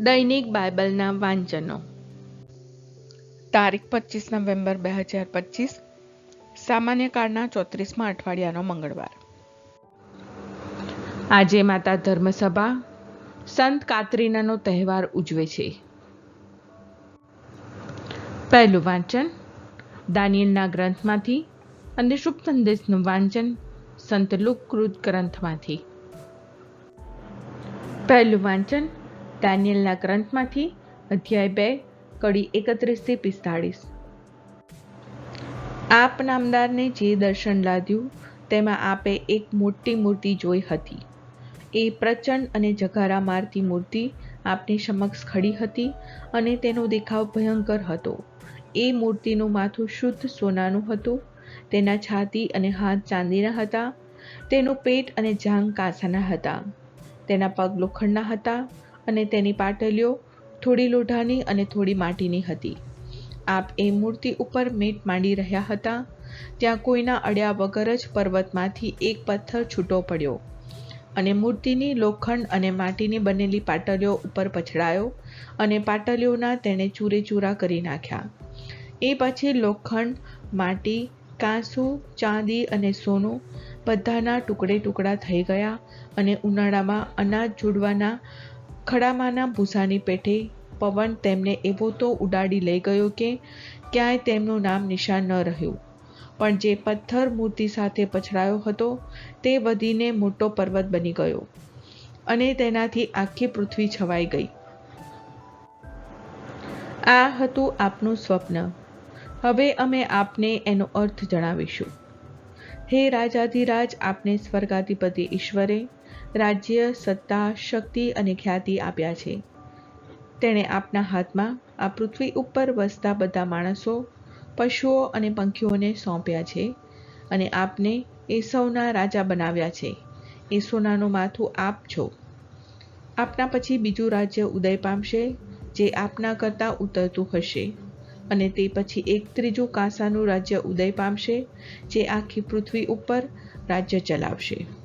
દૈનિક બાઇબલના વાંચનો. તારીખ પચીસ નવેમ્બર બે હજાર પચીસ, સામાન્ય કાળના ચોત્રીસમાં અઠવાડિયાનો મંગળવાર. આજે માતા ધર્મસભા સંત કાતરીનાનો તહેવાર ઉજવે છે. પહેલું વાંચન દાનિયલના ગ્રંથમાંથી અને શુભ સંદેશનું વાંચન સંત લુકૃત ગ્રંથમાંથી. પહેલું વાંચન દાનિયલના ગ્રંથમાંથી અધ્યાય બે, કડી એકત્રીસથી પિસ્તાળીસ. આપ નામદારને જે દર્શન લાદ્યું, તેમાં આપે એક મોટી મૂર્તિ જોઈ હતી. એ પ્રચંડ અને જગારા મારતી મૂર્તિ આપની સમક્ષ ખડી હતી અને તેનો દેખાવ ભયંકર હતો. એ મૂર્તિનું માથું શુદ્ધ સોનાનું હતું, તેના છાતી અને હાથ ચાંદીના હતા, તેનું પેટ અને જાંગ કાંસાના હતા, તેના પગ લોખંડના હતા અને તેની પાટલીઓ થોડી લોઢાની અને થોડી માટીની હતી. આપ એ મૂર્તિ ઉપર મેટ માંડી રહ્યા હતા, ત્યાં કોઈના અડ્યા વગર જ પર્વતમાંથી એક પથ્થર છૂટો પડ્યો અને મૂર્તિની લોખંડ અને માટીની બનેલી પાટલીઓ ઉપર પછડાયો અને પાટલીઓના તેણે ચૂરે ચૂરા કરી નાખ્યા. એ પછી લોખંડ, માટી, કાંસુ, ચાંદી અને સોનું બધાના ટુકડે ટુકડા થઈ ગયા અને ઉનાળામાં અનાજ જોડવાના ખડામાંના ભૂસાની પેઠે પવન તેમને એવો તો ઉડાડી લઈ ગયો કે ક્યાંય તેમનું નામ નિશાન ન રહ્યું. પણ જે પથ્થર મૂર્તિ સાથે પછડાયો હતો, તે વધીને મોટો પર્વત બની ગયો અને તેનાથી આખી પૃથ્વી છવાઈ ગઈ. આ હતું આપનું સ્વપ્ન. હવે અમે આપને એનો અર્થ જણાવીશું. હે રાજાધિરાજ, આપને સ્વર્ગાધિપતિ ઈશ્વરે રાજ્ય, સત્તા, શક્તિ અને ખ્યાતિ આપ્યા છે. તેણે આપના હાથમાં આ પૃથ્વી ઉપર વસતા બધા માણસો, પશુઓ અને પંખીઓને સોંપ્યા છે અને આપને એ સૌના રાજા બનાવ્યા છે. એ સોનાનું માથું આપ છો. આપના પછી બીજું રાજ્ય ઉદય પામશે, જે આપના કરતાં ઉતરતું હશે. અને તે પછી એક ત્રીજું કાંસાનું રાજ્ય ઉદય પામશે, જે આખી પૃથ્વી ઉપર રાજ્ય ચલાવશે.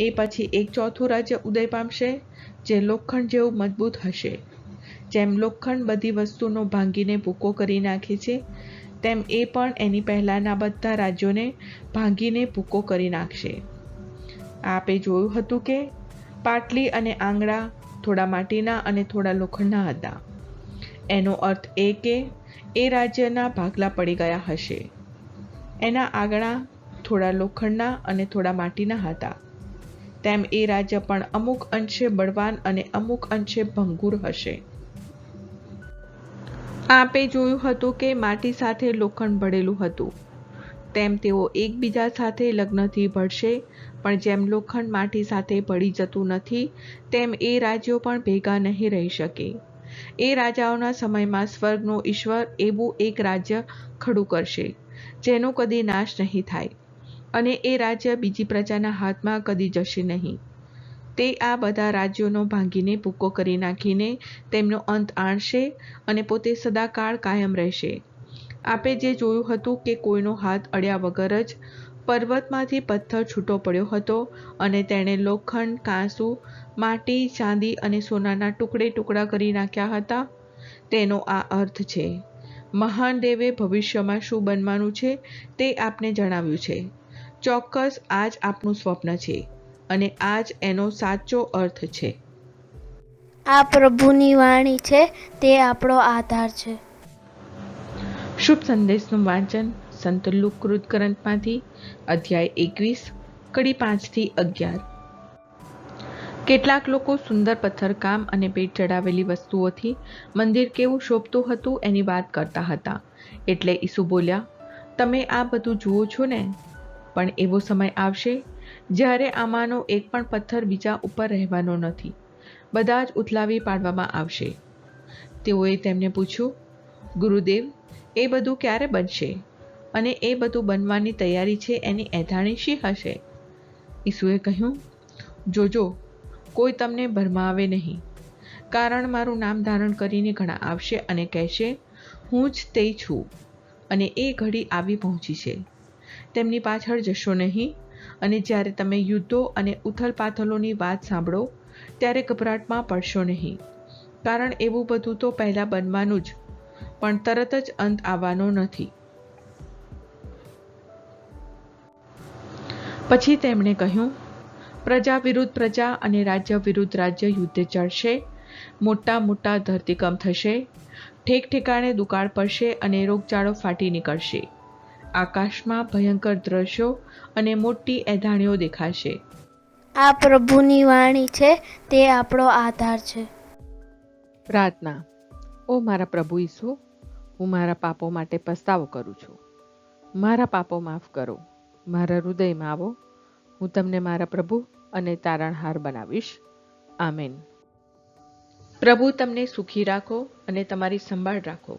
એ પછી એક ચોથું રાજ્ય ઉદય પામશે, જે લોખંડ જેવું મજબૂત હશે. જેમ લોખંડ બધી વસ્તુનો ભાંગીને ભૂકો કરી નાખે છે, તેમ એ પણ એની પહેલાંના બધા રાજ્યોને ભાંગીને ભૂકો કરી નાખશે. આપે જોયું હતું કે, પાટલી અને આંગળા થોડા માટીના અને થોડા લોખંડના હતા. એનો અર્થ એ કે, એ રાજ્યના ભાગલા પડી ગયા હશે. એના આંગણા થોડા લોખંડના અને થોડા માટીના હતા. તેમ એ રાજ્ય પણ અમુક અંશે બળવાન અને અમુક અંશે ભંગુર હશે. આપે જોયું હતું કે માટી સાથે લોખંડ ભળેલું હતું. તેમ તેઓ એકબીજા સાથે લગ્નથી ભળશે, પણ જેમ લોખંડ માટી સાથે ભળી જતું નથી, તેમ એ રાજ્યો પણ ભેગા નહીં રહી શકે. એ રાજાઓના સમયમાં સ્વર્ગનો ઈશ્વર એવું એક રાજ્ય ખડું કરશે, જેનો કદી નાશ નહીં થાય. અને એ રાજ્ય બીજી પ્રજાના હાથમાં કદી જશે નહીં. તે આ બધા રાજ્યોનો ભાંગીને ભૂકો કરી નાખીને તેમનો અંત આણશે અને પોતે સદાકાળ કાયમ રહેશે. આપે જે જોયું હતું કે કોઈનો હાથ અડ્યા વગર જ પર્વતમાંથી પથ્થર છૂટો પડ્યો હતો અને તેણે લોખંડ, કાંસુ, માટી, ચાંદી અને સોનાના ટુકડે ટુકડા કરી નાખ્યા હતા, તેનો આ અર્થ છે. મહાન દેવે ભવિષ્યમાં શું બનવાનું છે તે આપને જણાવ્યું છે. ચોક્કસ આ જ આપનું સ્વપ્ન છે અને આ જ એનો સાચો અર્થ છે. આ પ્રભુની વાણી છે તે આપણો આધાર છે. શુભ સંદેશનું વાંચન સંત લુકૃત ગ્રંથમાંથી અધ્યાય એકવીસ કડી પાંચથી અગિયાર. કેટલાક લોકો સુંદર પથ્થરકામ અને પેટ ચડાવેલી વસ્તુઓથી મંદિર કેવું શોભતું હતું એની વાત કરતા હતા. એટલે ઈસુ બોલ્યા તમે આ બધું જુઓ છો ને? પણ એવો સમય આવશે જ્યારે આમાંનો એક પણ પથ્થર બીજા ઉપર રહેવાનો નથી. બધા જ ઉથલાવી પાડવામાં આવશે. તેઓએ તેમને પૂછ્યું, ગુરુદેવ, એ બધું ક્યારે બનશે? અને એ બધું બનવાની તૈયારી છે એની એધાણી શી હશે? ઈસુએ કહ્યું, જોજો, કોઈ તમને ભરમાવે નહીં. કારણ મારું નામ ધારણ કરીને ઘણા આવશે અને કહેશે, હું જ તે છું અને એ ઘડી આવી પહોંચી છે. તેમની પાછળ જશો નહીં. અને જ્યારે તમે યુદ્ધો અને ઉથલપાથલોની વાત સાંભળો, ત્યારે ગભરાટમાં પડશો નહીં. કારણ એવું બધું તો પહેલાં બનવાનું જ, પણ તરત જ અંત આવવાનો નથી. પછી તેમણે કહ્યું, પ્રજા વિરુદ્ધ પ્રજા અને રાજ્ય વિરુદ્ધ રાજ્ય યુદ્ધે ચડશે. મોટા મોટા ધરતીકંપ થશે. ઠેક ઠેકાણે દુકાળ પડશે અને રોગચાળો ફાટી નીકળશે. આકાશમાં ભયંકર દ્રશ્યો અને મોટી એધાણીઓ દેખાશે. આ પ્રભુની વાણી છે તે આપણો આધાર છે. પ્રાર્થના. ઓ મારા પ્રભુ ઈસુ હું મારા પાપો માટે પસ્તાવો કરું છું. મારા પાપો માફ કરો. મારા હૃદયમાં આવો. હું તમને મારા પ્રભુ અને તારણહાર બનાવીશ. આમેન. પ્રભુ તમને સુખી રાખો અને તમારી સંભાળ રાખો.